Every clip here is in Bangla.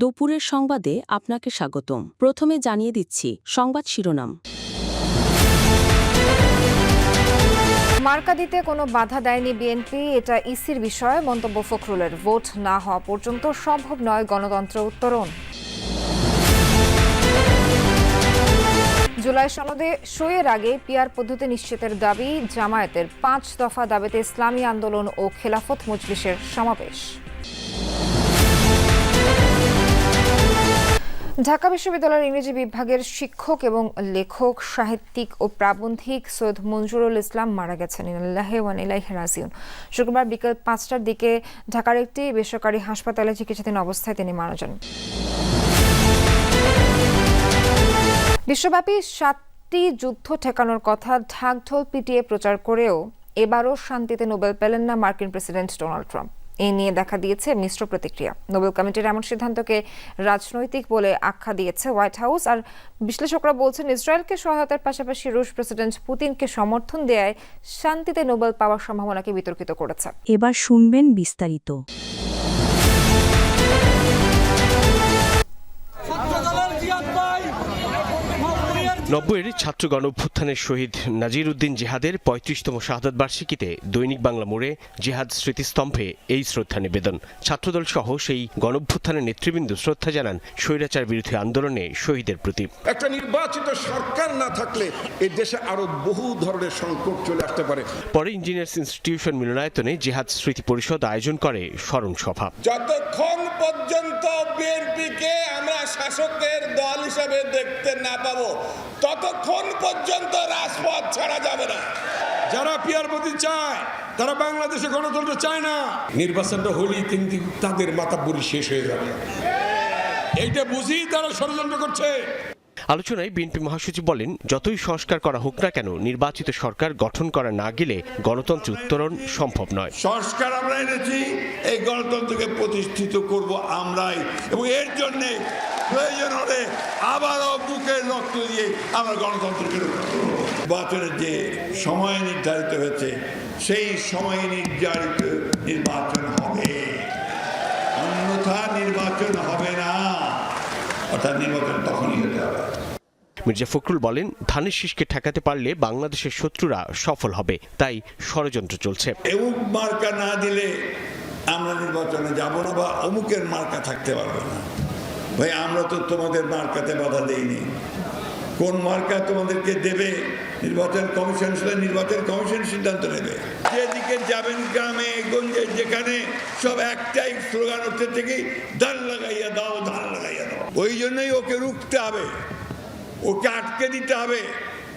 দুপুরের সংবাদে আপনাকে স্বাগতম। প্রথমে জানিয়ে দিচ্ছি সংবাদ শিরোনাম। মার্কা দিতে কোনো বাধা দেয়নি বিএনপি এটা ইসির বিষয়ে মন্তব্য ফখরুলের। ভোট না হওয়া পর্যন্ত সম্ভব নয় গণতন্ত্র উত্তরণ। জুলাই সনদে সইয়ের আগে পিয়ার পদ্ধতি নিশ্চিতের দাবি, জামায়াতের পাঁচ দফা দাবিতে ইসলামী আন্দোলন ও খেলাফত মজলিসের সমাবেশ। ঢাকা বিশ্ববিদ্যালয়ের ইংরেজি বিভাগের শিক্ষক এবং লেখক, সাহিত্যিক ও প্রাবন্ধিক সৈয়দ মঞ্জুরুল ইসলাম মারা গেছেন। রাজিউন। শুক্রবার বিকেল পাঁচটার দিকে ঢাকার একটি বেসরকারি হাসপাতালে চিকিৎসাধীন অবস্থায় তিনি মারা যান। বিশ্বব্যাপী সাতটি যুদ্ধ ঠেকানোর কথা ঢাকঢোল পিটিয়ে প্রচার করেও এবারও শান্তিতে নোবেল পেলেন না মার্কিন প্রেসিডেন্ট ডোনাল্ড ট্রাম্প। এ নিয়ে দেখা দিয়েছে মিশ্র প্রতিক্রিয়া। নোবেল কমিটির এমন সিদ্ধান্তকে রাজনৈতিক বলে আখ্যা দিয়েছে হোয়াইট হাউস। আর বিশ্লেষকরা বলছেন, ইসরায়েলকে সহায়তার পাশাপাশি রুশ প্রেসিডেন্ট পুতিনকে সমর্থন দেয় শান্তিতে নোবেল পাওয়ার সম্ভাবনাকে বিতর্কিত করেছে। এবার শুনবেন বিস্তারিত। নব্বইয়ের ছাত্র গণ অভ্যুত্থানের শহীদ নাজির উদ্দিন জিহাদের পঁয়ত্রিশতম শাহাদত বার্ষিকীতে দৈনিক বাংলা মোড়ে জিহাদ স্মৃতিস্তম্ভে এই শ্রদ্ধা নিবেদন। ছাত্রদল সহ সেই গণঅভ্যুত্থানের নেতৃবৃন্দ শ্রদ্ধা জানান স্বৈরাচার বিরোধী আন্দোলনে শহীদের প্রতি। একটা নির্বাচিত সরকার না থাকলে এই দেশে আরও বহু ধরনের সংকট চলে আসতে পারে। পরে ইঞ্জিনিয়ার্স ইনস্টিটিউশন মিলনায়তনে জিহাদ স্মৃতি পরিষদ আয়োজন করে স্মরণ সভা। যতক্ষণ পর্যন্ত বিএনপিকে আমরা শাসকের দল হিসেবে দেখতে না পাবো ততক্ষণ পর্যন্ত রাজপথ ছাড়া যাবে না। যারা পিয়ার প্রতি চায় তারা বাংলাদেশে গণতন্ত্র চায় না। নির্বাচনটা হলেই কিন্তু তাদের মাথা বুড়ি শেষ হয়ে যাবে। এইটা বুঝি তারা ষড়যন্ত্র করছে। আলোচনায় বিএনপি মহাসচিব বলেন যতই সংস্কার করা হোক না কেন নির্বাচিত সরকার গঠন করা না গেলে গণতন্ত্র উত্তরণ সম্ভব নয়। সংস্কার আমরা এনেছি এই গণতন্ত্রকে প্রতিষ্ঠিত করব আমরাই। এবং এর জন্য প্রয়োজন হলে আবারও বুকের রক্ত দিয়ে আমরা গণতন্ত্রকে নির্বাচনের যে সময় নির্ধারিত হয়েছে সেই সময় নির্ধারিত নির্বাচন হবে। অন্যথা নির্বাচন হবে না। অর্থাৎ নির্বাচন তখনই হতে হবে। মির্জা ফখরুল বলেন ধানের শীষকে ঠেকাতে পারলে বাংলাদেশের শত্রুরা সফল হবে। তাই ষড়যন্ত্র চলছে। এমুক মার্কা না দিলে আমরা নির্বাচনে যাব না বা অমুকের মার্কা থাকতে পারবে না। ভাই, আমরা তো তোমাদের মার্কাতে বাধা দেইনি। কোন মার্কা তোমাদেরকে দেবে? নির্বাচন কমিশন নির্বাচন কমিশন সিদ্ধান্ত নেবে। যেদিকে যাবেন গ্রামে, গঞ্জে, যেখানে, সব একটাই স্লোগান হচ্ছে থেকে ধান লাগাইয়া দাও ধান লাগাইয়া দাও। ওই জন্যই ওকে রুখতে হবে। ওকে আটকে দিতে হবে।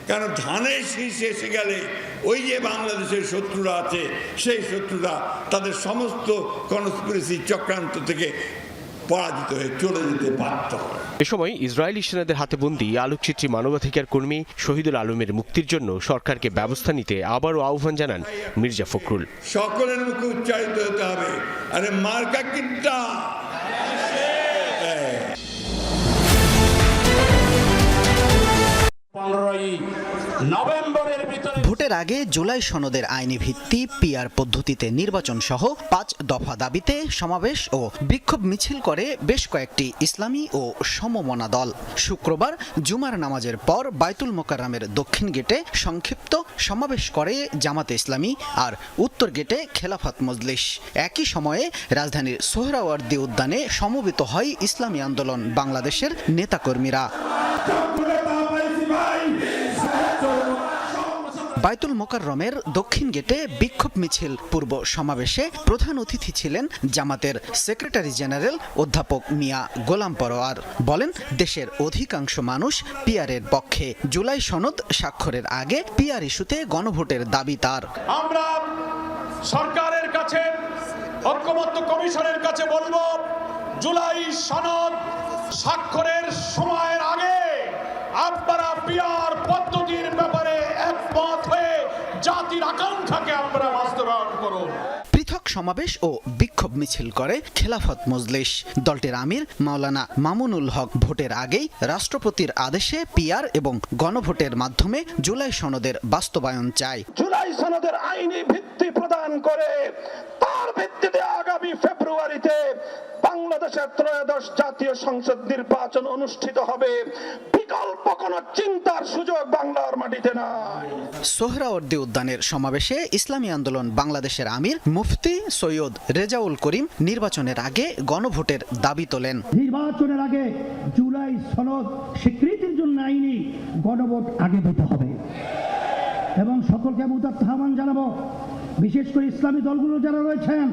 কারণ ধানের শীর্ষে এসে গেলে ওই যে বাংলাদেশের শত্রুরা আছে, সেই শত্রুরা তাদের সমস্ত কনস্পিরেসি চক্রান্ত থেকে পরাজিত হয়ে চলে যেতে বাধ্য হয়। এ সময় ইসরায়েলি সেনাদের হাতে বন্দি আলোকচিত্রী মানবাধিকার কর্মী শহীদুল আলমের মুক্তির জন্য সরকারকে ব্যবস্থা নিতে আবারও আহ্বান জানান মির্জা ফখরুল। সকলের মুখে উচ্চারিত হতে হবে। আরে মার্কা কিনটা ভোটের আগে জুলাই সনদের আইনি ভিত্তি, পিআর পদ্ধতিতে নির্বাচন সহ পাঁচ দফা দাবিতে সমাবেশ ও বিক্ষোভ মিছিল করে বেশ কয়েকটি ইসলামী ও সমমনা দল। শুক্রবার জুমার নামাজের পর বাইতুল মোকাররামের দক্ষিণ গেটে সংক্ষিপ্ত সমাবেশ করে জামাতে ইসলামী আর উত্তর গেটে খেলাফত মজলিস। একই সময়ে রাজধানীর সোহরাওয়ার্দী উদ্যানে সমবেত হয় ইসলামী আন্দোলন বাংলাদেশের নেতাকর্মীরা। বাইতুল মোকাররমের দক্ষিণ গেটে বিক্ষোভ মিছিল পূর্ব সমাবেশে প্রধান অতিথি ছিলেন জামাতের সেক্রেটারি জেনারেল অধ্যাপক মিয়া গোলাম পরোয়ার। বলেন, দেশের অধিকাংশ মানুষ পিয়ারের পক্ষে। জুলাই সনদ স্বাক্ষরের আগে পিয়ার ইস্যুতে গণভোটের দাবি তার। আমরা সরকারের কাছে ঐক্যমত্য কমিশনের কাছে বলব, জুলাই সনদ স্বাক্ষরের সময়ের আগে আপনারা পিয়ার পদ্ধতির ব্যাপারে একমত হয়ে জাতির আকাঙ্ক্ষাকে আমরা বাস্তবায়ন করুন পৃথক সমাবেশ ও বিক্ষোভ মিছিল করে খেলাফত মজলিস। দলটির আমির মাওলানা মামুনুল হক ভোটের আগেই রাষ্ট্রপতির আদেশে পিয়ার এবং গণভোটের মাধ্যমে জুলাই সনদের বাস্তবায়ন চায়। জুলাই সনদের আইনি ভিত্তি প্রদান করে তার ভিত্তিতে বাংলাদেশের ত্রয়োদশ জাতীয় সংসদ নির্বাচন অনুষ্ঠিত হবে। বিকল্প কোন চিন্তার সুযোগ বাংলার মাটিতে নাই। সোহরাওয়ার্দী উদ্যানের সমাবেশে ইসলামী আন্দোলন বাংলাদেশের আমির মুফতি সৈয়দ রেজাউল করিম নির্বাচনের আগে গণভোটের দাবি তোলেন। নির্বাচনের আগে জুলাই সনদ স্বীকৃতির জন্য আইনি গণভোট আগে দিতে হবে। এবং সকলকে আমি উদাত্ত আহ্বান জানাব বিশেষ করে ইসলামী দলগুলো যারা রয়েছেন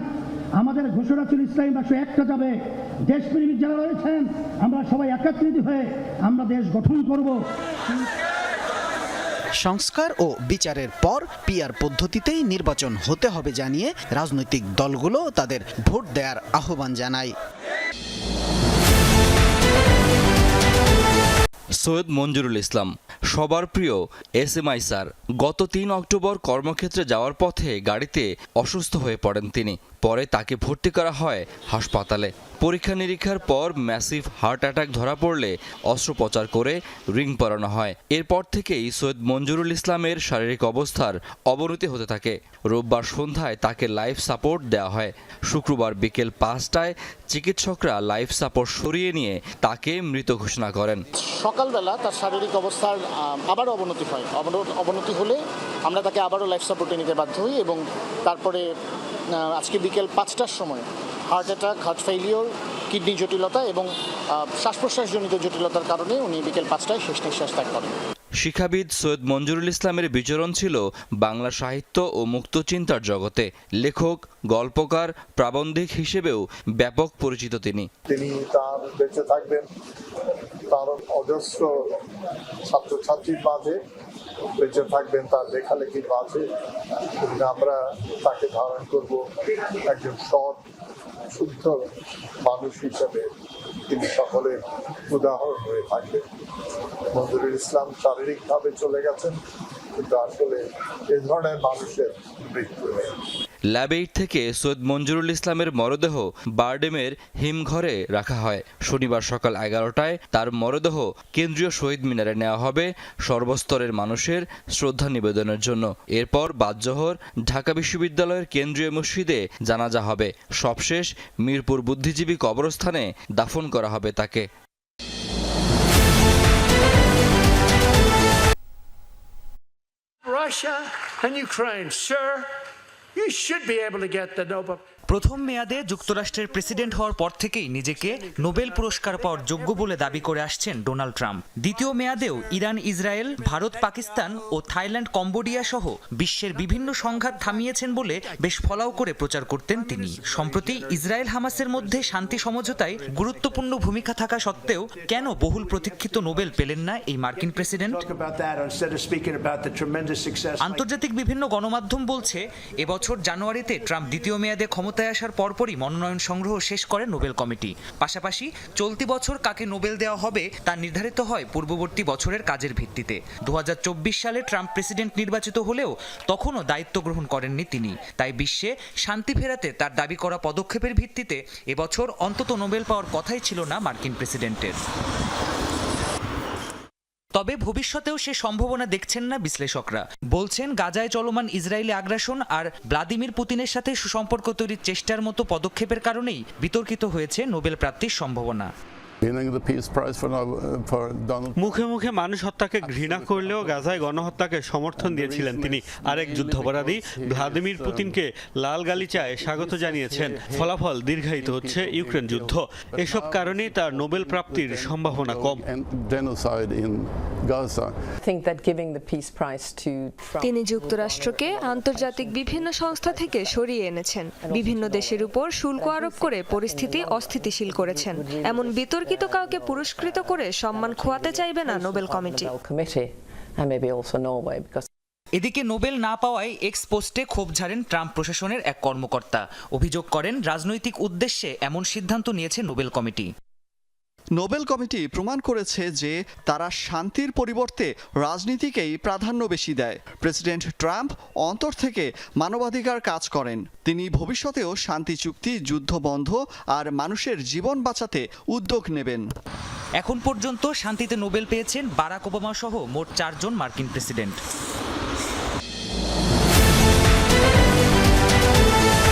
আমাদের ঘোষণা ছিল ইসলামী রাষ্ট্র একটা যাবে। দেশপ্রেমিক যারা রয়েছেন আমরা সবাই একত্রিত হয়ে আমরা দেশ গঠন করব। সংস্কার ও বিচারের পর পিয়ার পদ্ধতিতেই নির্বাচন হতে হবে জানিয়ে রাজনৈতিক দলগুলো তাদের ভোট দেওয়ার আহ্বান জানায়। সৈয়দ মঞ্জুরুল ইসলাম সবার প্রিয় এস এম আই স্যার গত তিন অক্টোবর কর্মক্ষেত্রে যাওয়ার পথে গাড়িতে অসুস্থ হয়ে পড়েন তিনি। পরে তাকে ভর্তি করা হয় হাসপাতালে। পরীক্ষা নিরীক্ষার পর ম্যাসিভ হার্ট অ্যাটাক ধরা পড়লে অস্ত্রোপচার করে রিং পরানো হয়। এরপর থেকেই সৈয়দ মঞ্জুরুল ইসলামের শারীরিক অবস্থার অবনতি হতে থাকে। রোববার সন্ধ্যায় তাকে লাইফ সাপোর্ট দেওয়া হয়। শুক্রবার বিকেল পাঁচটায় চিকিৎসকরা লাইফ সাপোর্ট সরিয়ে নিয়ে তাকে মৃত ঘোষণা করেন। সকালবেলা তার শারীরিক অবস্থার আবার অবনতি হয়। অবনতি হলে আমরা তাকে আবারও লাইফ সাপোর্টে নিতে বাধ্য হই এবং তারপরে আজকে বিকেল পাঁচটার সময় heart attack heart failure kidney জটিলতা এবং শ্বাস প্রশ্বাসজনিত জটিলতার কারণে উনি বিকেল পাঁচটায় শেষ নিঃশ্বাস ত্যাগ করেন। শিক্ষাবিদ সৈয়দ মঞ্জুরুল ইসলামের বিচরণ ছিল বাংলা সাহিত্য ও মুক্তচিন্তার জগতে। লেখক, গল্পকার, প্রাবন্ধিক হিসেবেও ব্যাপক পরিচিত তিনি। তিনি তার বেঁচে থাকবেন তার অজস্র ছাত্রছাত্রীর মাঝে। বেঁচে থাকবেন তার লেখালেখির মাঝে। আমরা তাকে ধারণ করব একজন সৎ, শুদ্ধ মানুষ হিসেবে। তিনি সকলের উদাহরণ হয়ে থাকবেন। মঞ্জুরুল ইসলাম শারীরিকভাবে চলে গেছেন, কিন্তু আসলে এ ধরনের মানুষের মৃত্যু নেই ল্যাব এইট থেকে সৈয়দ মঞ্জুরুল ইসলামের মরদেহ বারডেমের হিমঘরে রাখা হয়। শনিবার সকাল এগারোটায় তার মরদেহ কেন্দ্রীয় শহীদ মিনারে নেওয়া হবে সর্বস্তরের মানুষের শ্রদ্ধা নিবেদনের জন্য। এরপর বাদজোহর ঢাকা বিশ্ববিদ্যালয়ের কেন্দ্রীয় মসজিদে জানাজা হবে। সবশেষ মিরপুর বুদ্ধিজীবী কবরস্থানে দাফন করা হবে তাকে। Russia and Ukraine, sir, you should be able to get the Nobel. প্রথম মেয়াদে যুক্তরাষ্ট্রের প্রেসিডেন্ট হওয়ার পর থেকেই নিজেকে নোবেল পুরস্কার পাওয়ার যোগ্য বলে দাবি করে আসছেন ডোনাল্ড ট্রাম্প দ্বিতীয় মেয়াদেও ইরান ইসরায়েল ভারত পাকিস্তান ও থাইল্যান্ড কম্বোডিয়া সহ বিশ্বের বিভিন্ন সংঘাত থামিয়েছেন বলে বেশ ফলাও করে প্রচার করতেন তিনি সম্প্রতি ইসরায়েল হামাসের মধ্যে শান্তি সমঝোতায় গুরুত্বপূর্ণ ভূমিকা থাকা সত্ত্বেও কেন বহুল প্রতীক্ষিত নোবেল পেলেন না এই মার্কিন প্রেসিডেন্ট. আন্তর্জাতিক বিভিন্ন গণমাধ্যম বলছে এবছর জানুয়ারিতে ট্রাম্প দ্বিতীয় মেয়াদে ক্ষমতায় আসার পরপরই মনোনয়ন সংগ্রহ শেষ করে নোবেল কমিটি। পাশাপাশি চলতি বছর কাকে নোবেল দেওয়া হবে তা নির্ধারিত হয় পূর্ববর্তী বছরের কাজের ভিত্তিতে। দু হাজার চব্বিশ সালে ট্রাম্প প্রেসিডেন্ট নির্বাচিত হলেও তখনও দায়িত্ব গ্রহণ করেননি তিনি। তাই বিশ্বে শান্তি ফেরাতে তার দাবি করা পদক্ষেপের ভিত্তিতে এবছর অন্তত নোবেল পাওয়ার কথাই ছিল না মার্কিন প্রেসিডেন্টের। তবে ভবিষ্যতেও সে সম্ভাবনা দেখছেন না বিশ্লেষকরা। বলছেন, গাজায় চলমান ইসরায়েলি আগ্রাসন আর ভ্লাদিমির পুতিনের সাথে সুসম্পর্ক তৈরির চেষ্টার মতো পদক্ষেপের কারণেই বিতর্কিত হয়েছে নোবেল প্রাপ্তির সম্ভাবনা। মুখে মুখে মানুষ হত্যাকে ঘৃণা করলেও গাজায় গণহত্যাকে সমর্থন দিয়েছিলেন তিনি। আরেক যুদ্ধাপরাধী ভ্লাদিমির পুতিনকে লাল গালিচায় স্বাগত জানিয়েছেন। ফলাফল দীর্ঘায়িত হচ্ছে ইউক্রেন যুদ্ধ। এসব কারণেই তার নোবেল প্রাপ্তির সম্ভাবনা কম। তিনি যুক্তরাষ্ট্রকে আন্তর্জাতিক বিভিন্ন সংস্থা থেকে সরিয়ে এনেছেন। বিভিন্ন দেশের উপর শুল্ক আরোপ করে পরিস্থিতি অস্থিতিশীল করেছেন। এমন বিতর্কিত কাউকে পুরস্কৃত করে সম্মান খোয়াতে চাইবে না নোবেল কমিটি। এদিকে নোবেল না পাওয়ায় এক্স পোস্টে ক্ষোভ ঝাড়েন ট্রাম্প প্রশাসনের এক কর্মকর্তা। অভিযোগ করেন, রাজনৈতিক উদ্দেশ্যে এমন সিদ্ধান্ত নিয়েছে নোবেল কমিটি। নোবেল কমিটি প্রমাণ করেছে যে তারা শান্তির পরিবর্তে রাজনীতিকেই প্রাধান্য বেশি দেয়। প্রেসিডেন্ট ট্রাম্প অন্তর থেকে মানবাধিকার কাজ করেন। তিনি ভবিষ্যতেও শান্তি চুক্তি, যুদ্ধ বন্ধ আর মানুষের জীবন বাঁচাতে উদ্যোগ নেবেন। এখন পর্যন্ত শান্তিতে নোবেল পেয়েছেন বারাক ওবামা সহ মোট চারজন মার্কিন প্রেসিডেন্ট।